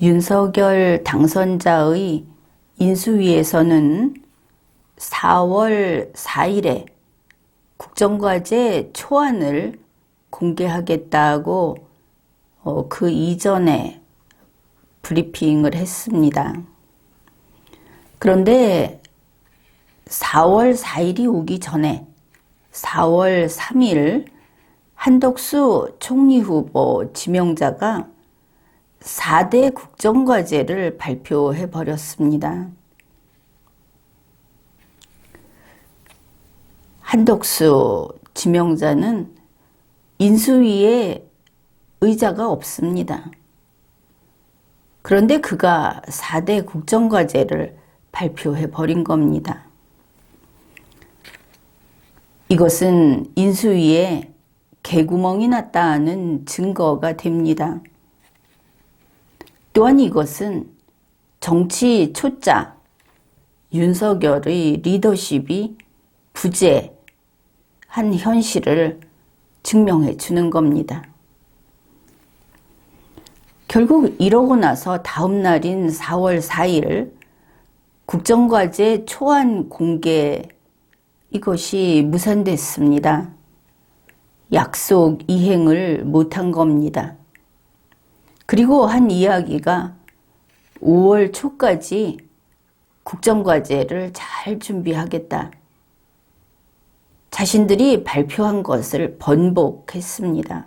윤석열 당선자의 인수위에서는 4월 4일에 국정과제 초안을 공개하겠다고 어, 그 이전에 브리핑을 했습니다. 그런데 4월 4일이 오기 전에 4월 3일 한덕수 총리 후보 지명자가 4대 국정과제를 발표해 버렸습니다. 한덕수 지명자는 인수위에 의자가 없습니다. 그런데 그가 4대 국정과제를 발표해 버린 겁니다. 이것은 인수위에 개구멍이 났다는 증거가 됩니다. 또한 이것은 정치 초짜 윤석열의 리더십이 부재한 현실을 증명해 주는 겁니다. 결국 이러고 나서 다음 날인 4월 4일 국정과제 초안 공개 이것이 무산됐습니다. 약속 이행을 못한 겁니다. 그리고 한 이야기가 5월 초까지 국정과제를 잘 준비하겠다. 자신들이 발표한 것을 번복했습니다.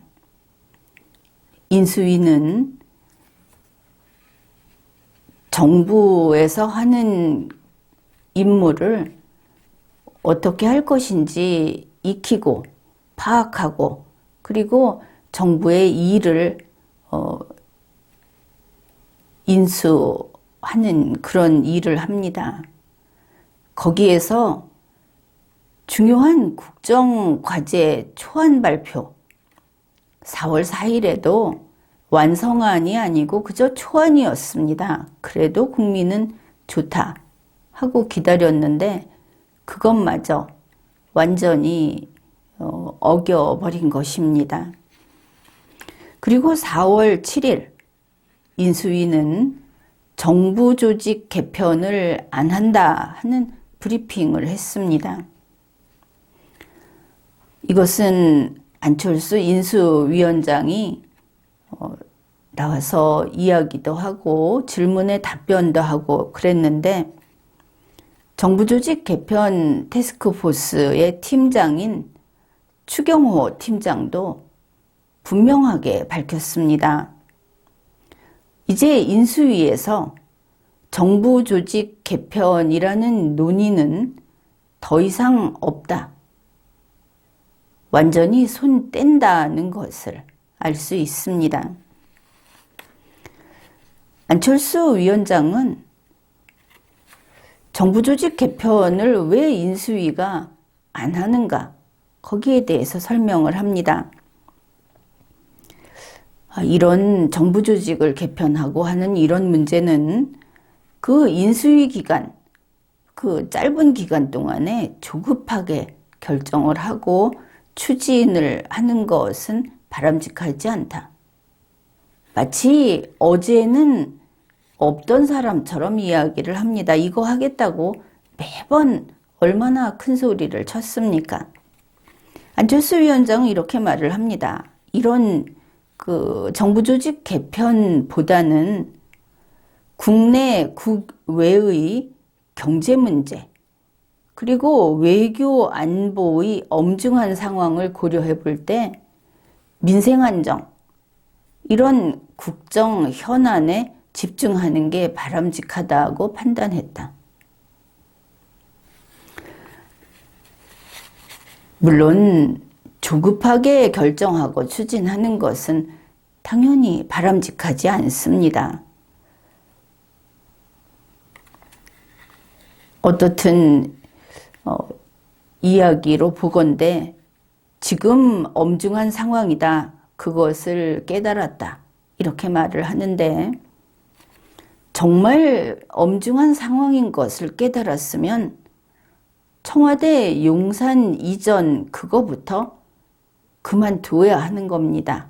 인수위는 정부에서 하는 임무를 어떻게 할 것인지 익히고 파악하고 그리고 정부의 일을 어, 인수하는 그런 일을 합니다. 거기에서 중요한 국정과제 초안 발표 4월 4일에도 완성안이 아니고 그저 초안이었습니다. 그래도 국민은 좋다 하고 기다렸는데 그것마저 완전히 어, 어겨버린 것입니다. 그리고 4월 7일 인수위는 정부 조직 개편을 안 한다 하는 브리핑을 했습니다. 이것은 안철수 인수위원장이 어, 나와서 이야기도 하고 질문에 답변도 하고 그랬는데 정부 조직 개편 테스크포스의 팀장인 추경호 팀장도 분명하게 밝혔습니다. 이제 인수위에서 정부 조직 개편이라는 논의는 더 이상 없다. 완전히 손 뗀다는 것을 알 수 있습니다. 안철수 위원장은 정부 조직 개편을 왜 인수위가 안 하는가 거기에 대해서 설명을 합니다. 아, 이런 정부 조직을 개편하고 하는 이런 문제는 그 인수위 기간, 그 짧은 기간 동안에 조급하게 결정을 하고 추진을 하는 것은 바람직하지 않다. 마치 어제는 없던 사람처럼 이야기를 합니다. 이거 하겠다고 매번 얼마나 큰 소리를 쳤습니까? 안철수 위원장은 이렇게 말을 합니다. 이런 그 정부 조직 개편보다는 국내 국외의 경제 문제 그리고 외교 안보의 엄중한 상황을 고려해 볼 때 민생 안정 이런 국정 현안에 집중하는 게 바람직하다고 판단했다. 물론 조급하게 결정하고 추진하는 것은 당연히 바람직하지 않습니다. 어떻든 어, 이야기로 보건대 지금 엄중한 상황이다. 그것을 깨달았다. 이렇게 말을 하는데 정말 엄중한 상황인 것을 깨달았으면 청와대 용산 이전 그거부터 그만두어야 하는 겁니다.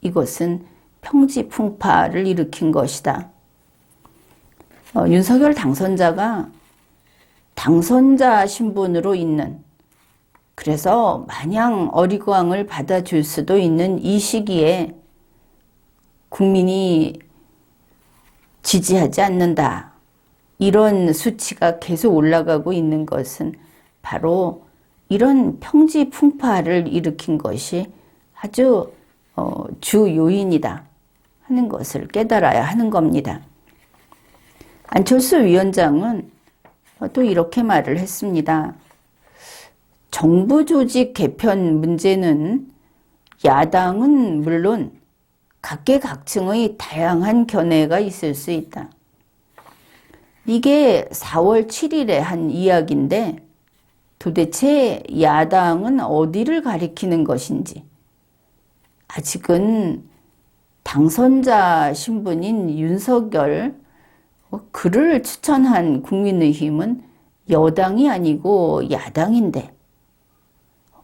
이것은 평지풍파를 일으킨 것이다. 어, 윤석열 당선자가 당선자 신분으로 있는 그래서 마냥 어리광을 받아줄 수도 있는 이 시기에 국민이 지지하지 않는다. 이런 수치가 계속 올라가고 있는 것은 바로 이런 평지 풍파를 일으킨 것이 아주 어, 주 요인이다 하는 것을 깨달아야 하는 겁니다. 안철수 위원장은 또 이렇게 말을 했습니다. 정부 조직 개편 문제는 야당은 물론 각계각층의 다양한 견해가 있을 수 있다. 이게 4월 7일에 한 이야기인데 도대체 야당은 어디를 가리키는 것인지 아직은 당선자 신분인 윤석열 그를 추천한 국민의힘은 여당이 아니고 야당인데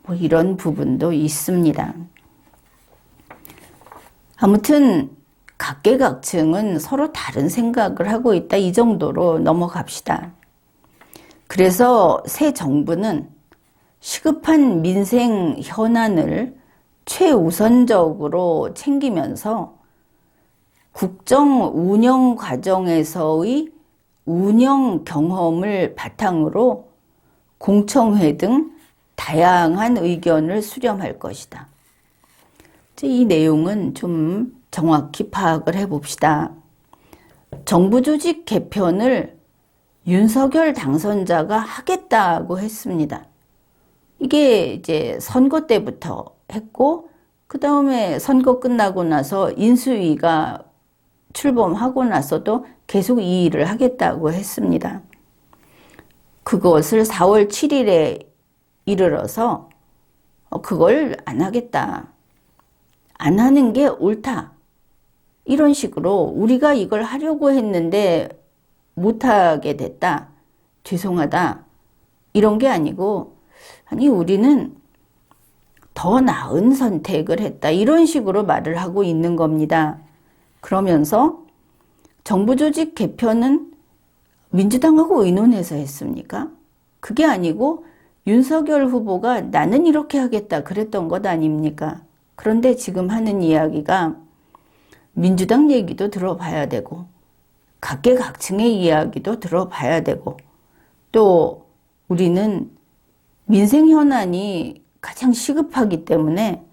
뭐 이런 부분도 있습니다. 아무튼 각계각층은 서로 다른 생각을 하고 있다 이 정도로 넘어갑시다. 그래서 새 정부는 시급한 민생 현안을 최우선적으로 챙기면서 국정 운영 과정에서의 운영 경험을 바탕으로 공청회 등 다양한 의견을 수렴할 것이다. 이 내용은 좀 정확히 파악을 해봅시다. 정부 조직 개편을 윤석열 당선자가 하겠다고 했습니다. 이게 이제 선거 때부터 했고, 그 다음에 선거 끝나고 나서 인수위가 출범하고 나서도 계속 이 일을 하겠다고 했습니다. 그것을 4월 7일에 이르러서 어, 그걸 안 하겠다. 안 하는 게 옳다. 이런 식으로 우리가 이걸 하려고 했는데 못하게 됐다. 죄송하다. 이런 게 아니고, 아니, 우리는 더 나은 선택을 했다. 이런 식으로 말을 하고 있는 겁니다. 그러면서 정부 조직 개편은 민주당하고 의논해서 했습니까? 그게 아니고 윤석열 후보가 나는 이렇게 하겠다 그랬던 것 아닙니까? 그런데 지금 하는 이야기가 민주당 얘기도 들어봐야 되고 각계각층의 이야기도 들어봐야 되고 또 우리는 민생 현안이 가장 시급하기 때문에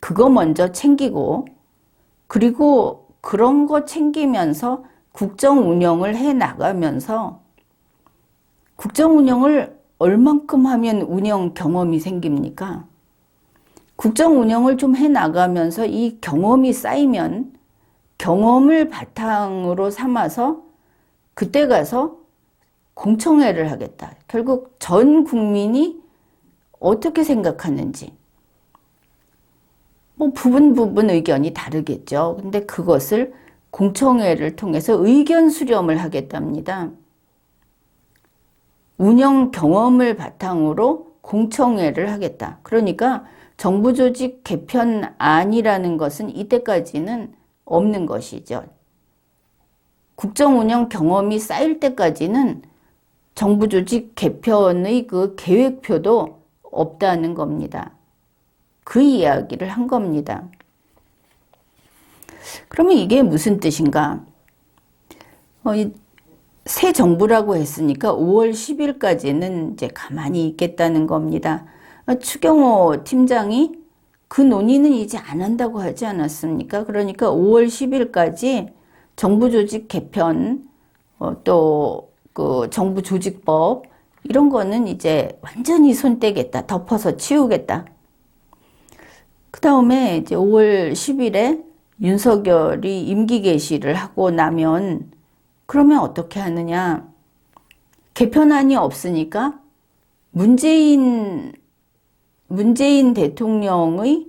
그거 먼저 챙기고 그리고 그런 거 챙기면서 국정 운영을 해 나가면서 국정 운영을 얼만큼 하면 운영 경험이 생깁니까? 국정 운영을 좀 해 나가면서 이 경험이 쌓이면 경험을 바탕으로 삼아서 그때 가서 공청회를 하겠다. 결국 전 국민이 어떻게 생각하는지. 뭐 부분 부분 의견이 다르겠죠. 근데 그것을 공청회를 통해서 의견 수렴을 하겠답니다. 운영 경험을 바탕으로 공청회를 하겠다. 그러니까 정부 조직 개편안이라는 것은 이때까지는 없는 것이죠. 국정 운영 경험이 쌓일 때까지는 정부 조직 개편의 그 계획표도 없다는 겁니다. 그 이야기를 한 겁니다. 그러면 이게 무슨 뜻인가? 어, 새 정부라고 했으니까 5월 10일까지는 이제 가만히 있겠다는 겁니다. 어, 추경호 팀장이 그 논의는 이제 안 한다고 하지 않았습니까? 그러니까 5월 10일까지 정부 조직 개편, 어, 또그 정부 조직법, 이런 거는 이제 완전히 손 떼겠다. 덮어서 치우겠다. 그 다음에 이제 5월 10일에 윤석열이 임기 개시를 하고 나면 그러면 어떻게 하느냐? 개편안이 없으니까 문재인 문재인 대통령의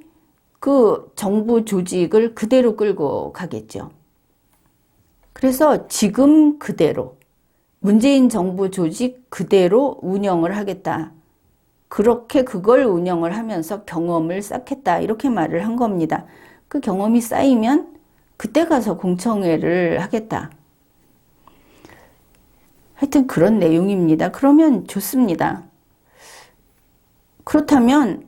그 정부 조직을 그대로 끌고 가겠죠. 그래서 지금 그대로 문재인 정부 조직 그대로 운영을 하겠다. 그렇게 그걸 운영을 하면서 경험을 쌓겠다. 이렇게 말을 한 겁니다. 그 경험이 쌓이면 그때 가서 공청회를 하겠다. 하여튼 그런 내용입니다. 그러면 좋습니다. 그렇다면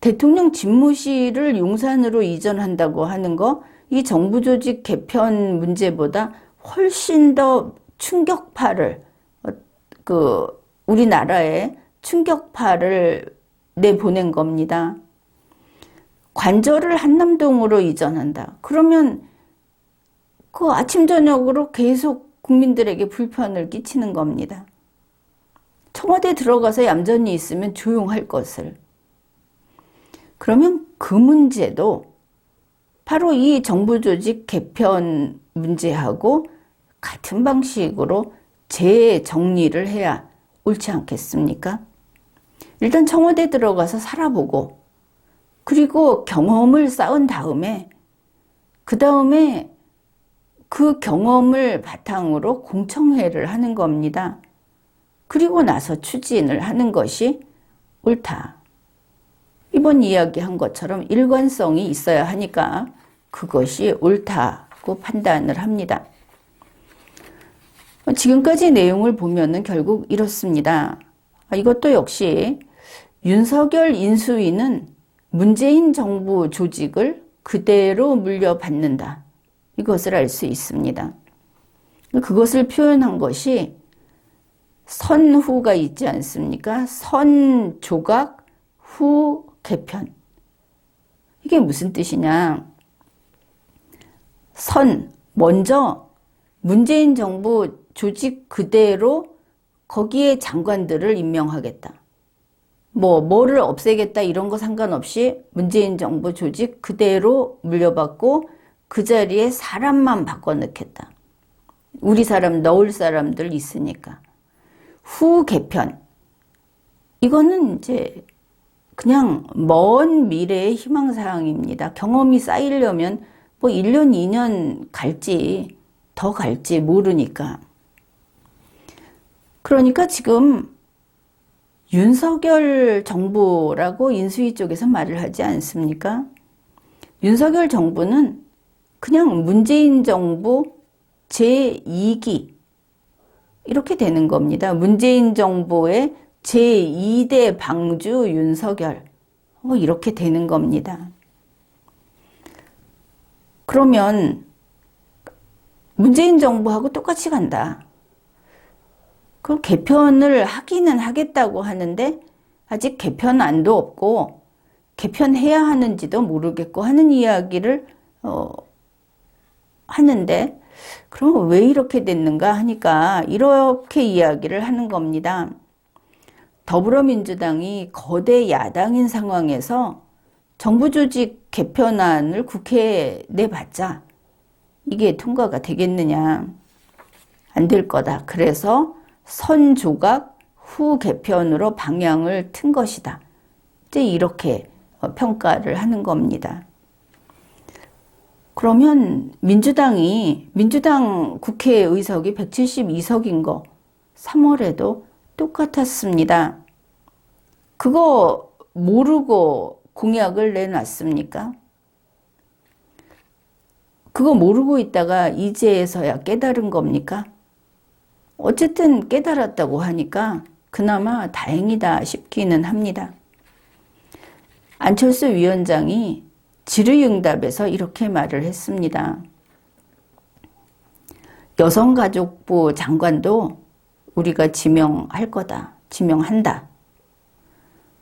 대통령 집무실을 용산으로 이전한다고 하는 거, 이 정부 조직 개편 문제보다 훨씬 더 충격파를, 어, 그, 우리나라에 충격파를 내보낸 겁니다. 관절을 한남동으로 이전한다. 그러면 그 아침, 저녁으로 계속 국민들에게 불편을 끼치는 겁니다. 청와대 들어가서 얌전히 있으면 조용할 것을. 그러면 그 문제도 바로 이 정부 조직 개편 문제하고 같은 방식으로 재정리를 해야 옳지 않겠습니까? 일단 청와대 들어가서 살아보고 그리고 경험을 쌓은 다음에 그 다음에 그 경험을 바탕으로 공청회를 하는 겁니다. 그리고 나서 추진을 하는 것이 옳다. 이번 이야기한 것처럼 일관성이 있어야 하니까 그것이 옳다고 판단을 합니다. 지금까지 내용을 보면은 결국 이렇습니다. 아, 이것도 역시 윤석열 인수위는 문재인 정부 조직을 그대로 물려받는다. 이것을 알 수 있습니다. 그것을 표현한 것이 선후가 있지 않습니까? 선 조각, 후 개편. 이게 무슨 뜻이냐? 선, 먼저 문재인 정부 조직 그대로 거기에 장관들을 임명하겠다. 뭐, 뭐를 없애겠다 이런 거 상관없이 문재인 정부 조직 그대로 물려받고 그 자리에 사람만 바꿔넣겠다. 우리 사람 넣을 사람들 있으니까. 후 개편. 이거는 이제 그냥 먼 미래의 희망사항입니다. 경험이 쌓이려면 뭐 1년, 2년 갈지 더 갈지 모르니까. 그러니까 지금 윤석열 정부라고 인수위 쪽에서 말을 하지 않습니까? 윤석열 정부는 그냥 문재인 정부 제2기 이렇게 되는 겁니다. 문재인 정부의 제2대 방주 윤석열 뭐 이렇게 되는 겁니다. 그러면 문재인 정부하고 똑같이 간다. 그 개편을 하기는 하겠다고 하는데 아직 개편 안도 없고 개편해야 하는지도 모르겠고 하는 이야기를 어, 하는데 그럼 왜 이렇게 됐는가 하니까 이렇게 이야기를 하는 겁니다. 더불어민주당이 거대 야당인 상황에서 정부 조직 개편안을 국회에 내봤자 이게 통과가 되겠느냐. 안 될 거다. 그래서 선 조각 후 개편으로 방향을 튼 것이다. 이제 이렇게 어, 평가를 하는 겁니다. 그러면 민주당이 민주당 국회 의석이 172석인 거 3월에도 똑같았습니다. 그거 모르고 공약을 내놨습니까? 그거 모르고 있다가 이제서야 깨달은 겁니까? 어쨌든 깨달았다고 하니까 그나마 다행이다 싶기는 합니다. 안철수 위원장이 질의응답에서 이렇게 말을 했습니다. 여성가족부 장관도 우리가 지명할 거다. 지명한다.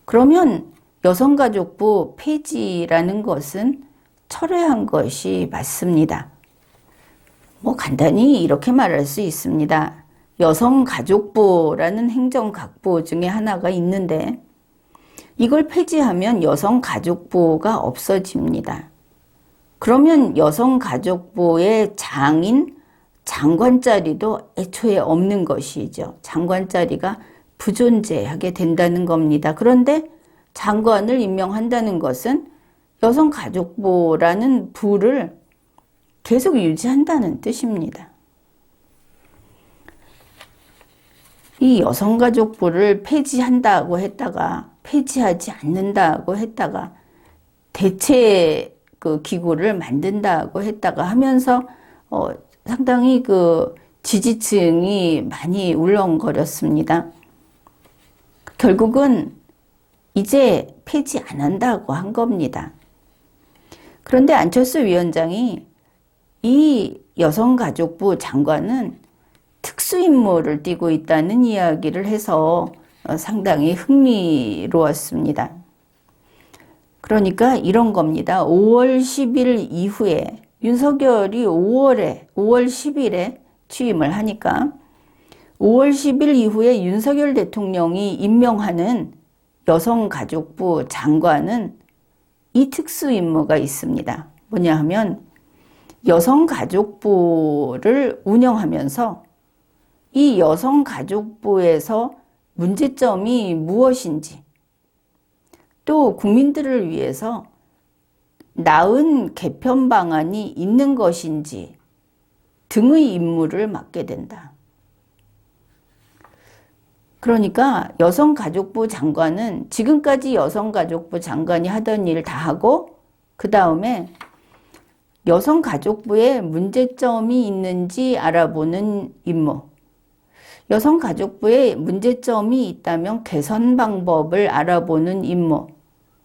그러면 여성가족부 폐지라는 것은 철회한 것이 맞습니다. 뭐 간단히 이렇게 말할 수 있습니다. 여성가족부라는 행정각부 중에 하나가 있는데 이걸 폐지하면 여성가족부가 없어집니다. 그러면 여성가족부의 장인 장관 자리도 애초에 없는 것이죠. 장관 자리가 부존재하게 된다는 겁니다. 그런데 장관을 임명한다는 것은 여성가족부라는 부를 계속 유지한다는 뜻입니다. 이 여성가족부를 폐지한다고 했다가 폐지하지 않는다고 했다가 대체 그 기구를 만든다고 했다가 하면서 어 상당히 그 지지층이 많이 울렁거렸습니다. 결국은 이제 폐지 안 한다고 한 겁니다. 그런데 안철수 위원장이 이 여성가족부 장관은 특수임무를 띠고 있다는 이야기를 해서 어, 상당히 흥미로웠습니다. 그러니까 이런 겁니다. 5월 10일 이후에 윤석열이 5월에 5월 10일에 취임을 하니까 5월 10일 이후에 윤석열 대통령이 임명하는 여성가족부 장관은 이 특수 임무가 있습니다. 뭐냐 하면 여성가족부를 운영하면서 이 여성가족부에서 문제점이 무엇인지 또 국민들을 위해서 나은 개편 방안이 있는 것인지 등의 임무를 맡게 된다. 그러니까 여성가족부 장관은 지금까지 여성가족부 장관이 하던 일 다 하고 그 다음에 여성가족부에 문제점이 있는지 알아보는 임무. 여성가족부에 문제점이 있다면 개선 방법을 알아보는 임무.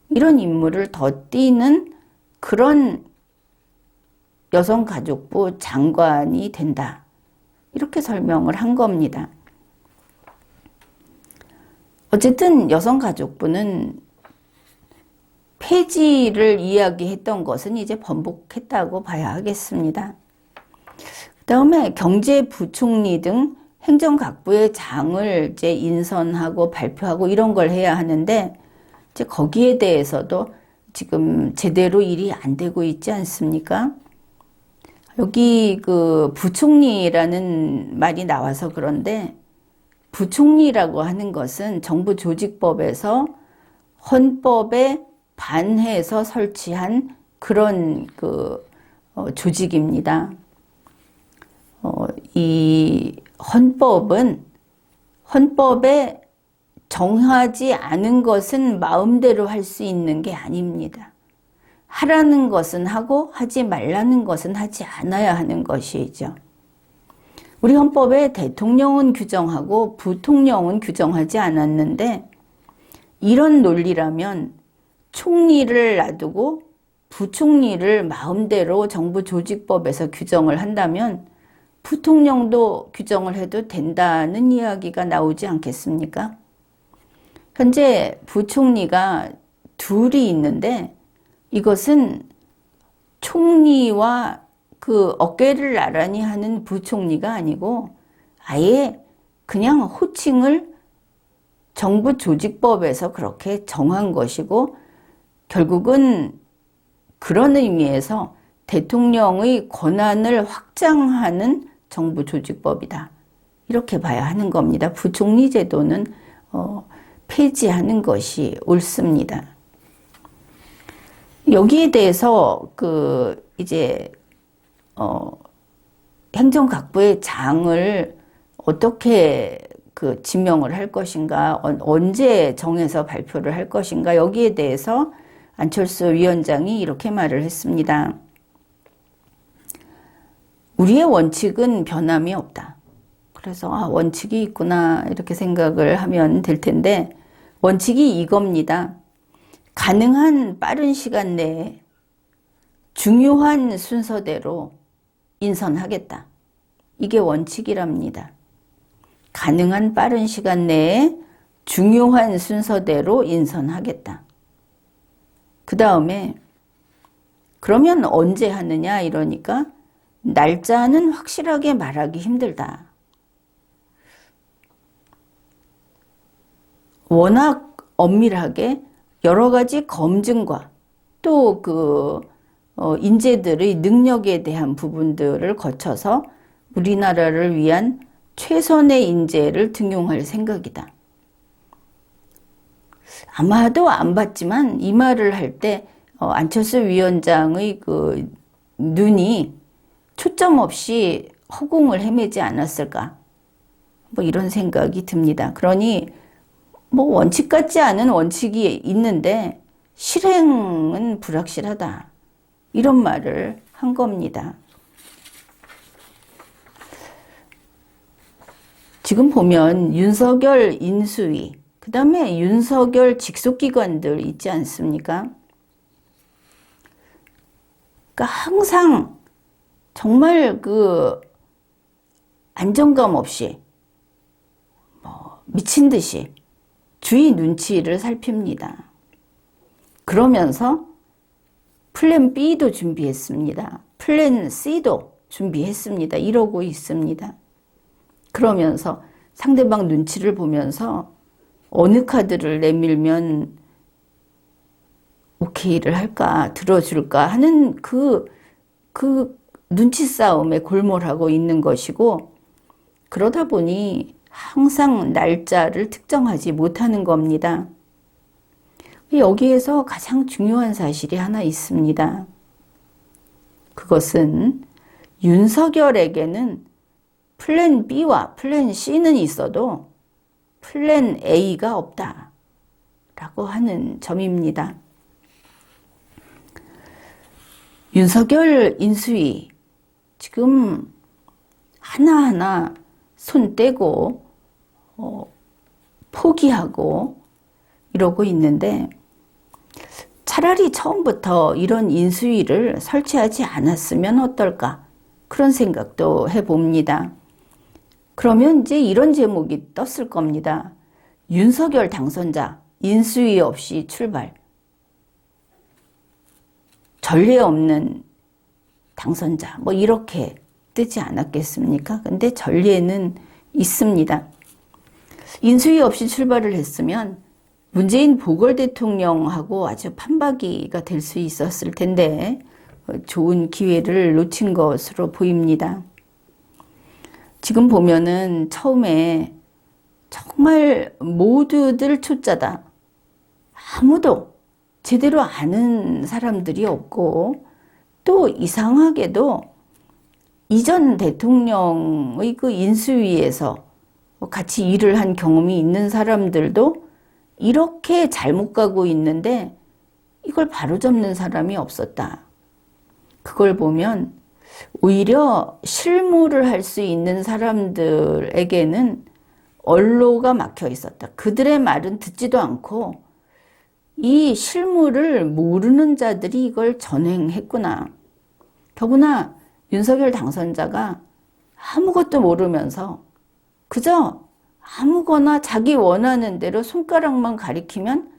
이런 임무를 덧띠는 그런 여성가족부 장관이 된다. 이렇게 설명을 한 겁니다. 어쨌든 여성가족부는 폐지를 이야기했던 것은 이제 번복했다고 봐야 하겠습니다. 그 다음에 경제부총리 등 행정각부의 장을 이제 인선하고 발표하고 이런 걸 해야 하는데 이제 거기에 대해서도 지금 제대로 일이 안 되고 있지 않습니까? 여기 그 부총리라는 말이 나와서 그런데 부총리라고 하는 것은 정부 조직법에서 헌법에 반해서 설치한 그런 그 어, 조직입니다. 어, 이 헌법은 헌법에 정하지 않은 것은 마음대로 할 수 있는 게 아닙니다. 하라는 것은 하고 하지 말라는 것은 하지 않아야 하는 것이죠. 우리 헌법에 대통령은 규정하고 부통령은 규정하지 않았는데 이런 논리라면 총리를 놔두고 부총리를 마음대로 정부 조직법에서 규정을 한다면 부통령도 규정을 해도 된다는 이야기가 나오지 않겠습니까? 현재 부총리가 둘이 있는데 이것은 총리와 그 어깨를 나란히 하는 부총리가 아니고 아예 그냥 호칭을 정부 조직법에서 그렇게 정한 것이고 결국은 그런 의미에서 대통령의 권한을 확장하는 정부 조직법이다. 이렇게 봐야 하는 겁니다. 부총리 제도는 어, 폐지하는 것이 옳습니다. 여기에 대해서 그 이제 어 행정각부의 장을 어떻게 그 지명을 할 것인가 언제 정해서 발표를 할 것인가 여기에 대해서 안철수 위원장이 이렇게 말을 했습니다. 우리의 원칙은 변함이 없다. 그래서 아, 원칙이 있구나 이렇게 생각을 하면 될 텐데 원칙이 이겁니다. 가능한 빠른 시간 내에 중요한 순서대로 인선하겠다. 이게 원칙이랍니다. 가능한 빠른 시간 내에 중요한 순서대로 인선하겠다. 그 다음에 그러면 언제 하느냐 이러니까 날짜는 확실하게 말하기 힘들다. 워낙 엄밀하게 여러 가지 검증과 또그 어, 인재들의 능력에 대한 부분들을 거쳐서 우리나라를 위한 최선의 인재를 등용할 생각이다. 아마도 안 봤지만 이 말을 할때 어, 안철수 위원장의 그 눈이 초점 없이 허공을 헤매지 않았을까? 뭐 이런 생각이 듭니다. 그러니 뭐 원칙 같지 않은 원칙이 있는데 실행은 불확실하다. 이런 말을 한 겁니다. 지금 보면 윤석열 인수위, 그 다음에 윤석열 직속기관들 있지 않습니까? 그러니까 항상 정말 그 안정감 없이 뭐 미친 듯이 주위 눈치를 살핍니다. 그러면서 플랜 B도 준비했습니다. 플랜 C도 준비했습니다. 이러고 있습니다. 그러면서 상대방 눈치를 보면서 어느 카드를 내밀면 오케이를 할까, 들어줄까 하는 그, 그 눈치 싸움에 골몰하고 있는 것이고, 그러다 보니 항상 날짜를 특정하지 못하는 겁니다. 여기에서 가장 중요한 사실이 하나 있습니다. 그것은 윤석열에게는 플랜 B와 플랜 C는 있어도 플랜 A가 없다. 라고 하는 점입니다. 윤석열 인수위 지금 하나하나 손 떼고 어, 포기하고 이러고 있는데 차라리 처음부터 이런 인수위를 설치하지 않았으면 어떨까 그런 생각도 해봅니다. 그러면 이제 이런 제목이 떴을 겁니다. 윤석열 당선자 인수위 없이 출발. 전례 없는 당선자 뭐 이렇게 뜨지 않았겠습니까? 근데 전례는 있습니다. 인수위 없이 출발을 했으면 문재인 보궐 대통령하고 아주 판박이가 될 수 있었을 텐데 좋은 기회를 놓친 것으로 보입니다. 지금 보면은 처음에 정말 모두들 초짜다. 아무도 제대로 아는 사람들이 없고 또 이상하게도 이전 대통령의 그 인수위에서 같이 일을 한 경험이 있는 사람들도 이렇게 잘못 가고 있는데 이걸 바로잡는 사람이 없었다. 그걸 보면 오히려 실무를 할 수 있는 사람들에게는 언로가 막혀 있었다. 그들의 말은 듣지도 않고 이 실무를 모르는 자들이 이걸 전행했구나. 더구나 윤석열 당선자가 아무것도 모르면서 그저 아무거나 자기 원하는 대로 손가락만 가리키면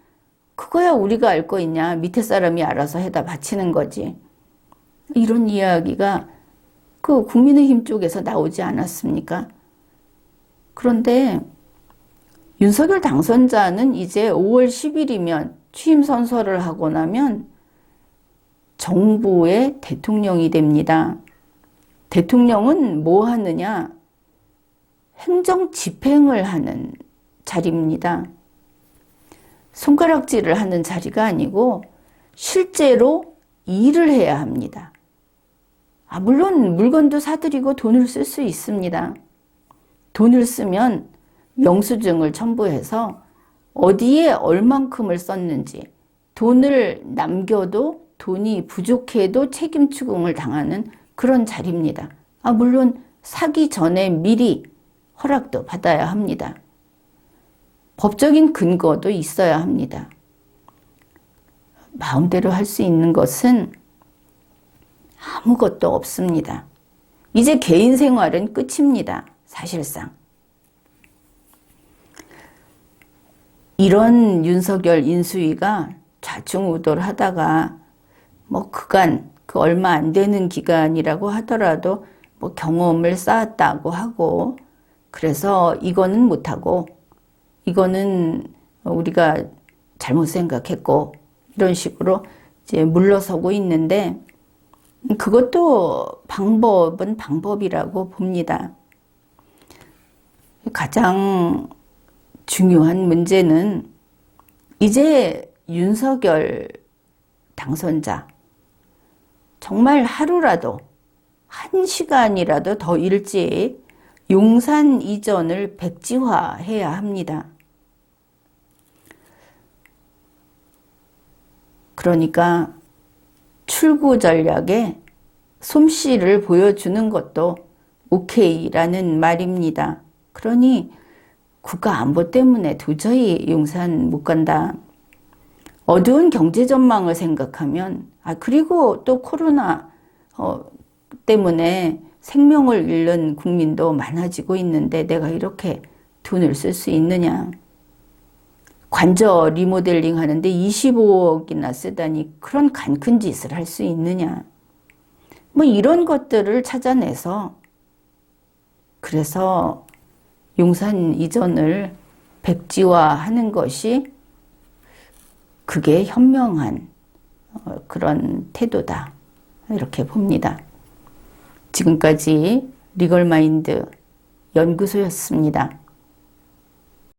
그거야 우리가 알 거 있냐. 밑에 사람이 알아서 해다 바치는 거지. 이런 이야기가 그 국민의힘 쪽에서 나오지 않았습니까? 그런데 윤석열 당선자는 이제 5월 10일이면 취임 선서를 하고 나면 정부의 대통령이 됩니다. 대통령은 뭐 하느냐? 행정 집행을 하는 자리입니다. 손가락질을 하는 자리가 아니고 실제로 일을 해야 합니다. 아, 물론 물건도 사들이고 돈을 쓸 수 있습니다. 돈을 쓰면 영수증을 첨부해서 어디에 얼만큼을 썼는지 돈을 남겨도 돈이 부족해도 책임 추궁을 당하는 그런 자리입니다. 아, 물론 사기 전에 미리 허락도 받아야 합니다. 법적인 근거도 있어야 합니다. 마음대로 할 수 있는 것은 아무것도 없습니다. 이제 개인 생활은 끝입니다. 사실상. 이런 윤석열 인수위가 좌충우돌 하다가 뭐 그간 그 얼마 안 되는 기간이라고 하더라도 뭐 경험을 쌓았다고 하고 그래서 이거는 못하고 이거는 우리가 잘못 생각했고 이런 식으로 이제 물러서고 있는데 그것도 방법은 방법이라고 봅니다. 가장 중요한 문제는 이제 윤석열 당선자 정말 하루라도 한 시간이라도 더 일찍 용산 이전을 백지화해야 합니다. 그러니까 출구 전략에 솜씨를 보여주는 것도 오케이라는 말입니다. 그러니 국가 안보 때문에 도저히 용산 못 간다. 어두운 경제 전망을 생각하면 아 그리고 또 코로나 어, 때문에 생명을 잃는 국민도 많아지고 있는데 내가 이렇게 돈을 쓸 수 있느냐? 관저 리모델링 하는데 25억이나 쓰다니 그런 간큰 짓을 할 수 있느냐? 뭐 이런 것들을 찾아내서 그래서 용산 이전을 백지화하는 것이 그게 현명한 어, 그런 태도다. 이렇게 봅니다. 지금까지 리걸마인드 연구소였습니다.